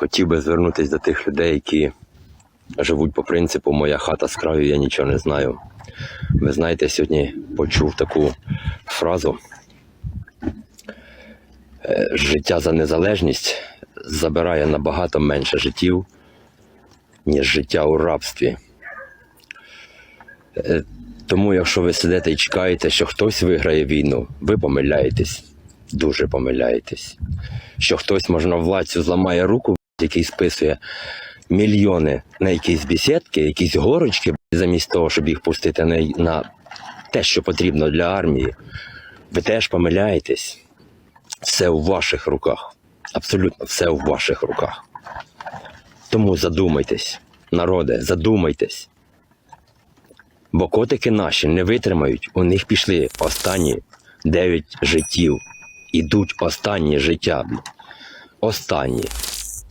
хотів би звернутися до тих людей, які живуть по принципу Моя хата з краю, я нічого не знаю. Ви знаєте, сьогодні почув таку фразу. Е, Життя за незалежність забирає набагато менше життів, ніж життя у рабстві. Е, Тому, якщо ви сидите і чекаєте, що хтось виграє війну, ви помиляєтесь, дуже помиляєтесь. Що хтось, можна, владцю зламає руку, який списує мільйони на якісь бесідки, якісь горочки, замість того, щоб їх пустити на, на те, що потрібно для армії, ви теж помиляєтесь. Все у ваших руках. Абсолютно все у ваших руках. Тому задумайтесь, народе, задумайтесь. Бо котики наші не витримають, у них пішли останні дев'ять життів. Ідуть останні життя. Останні.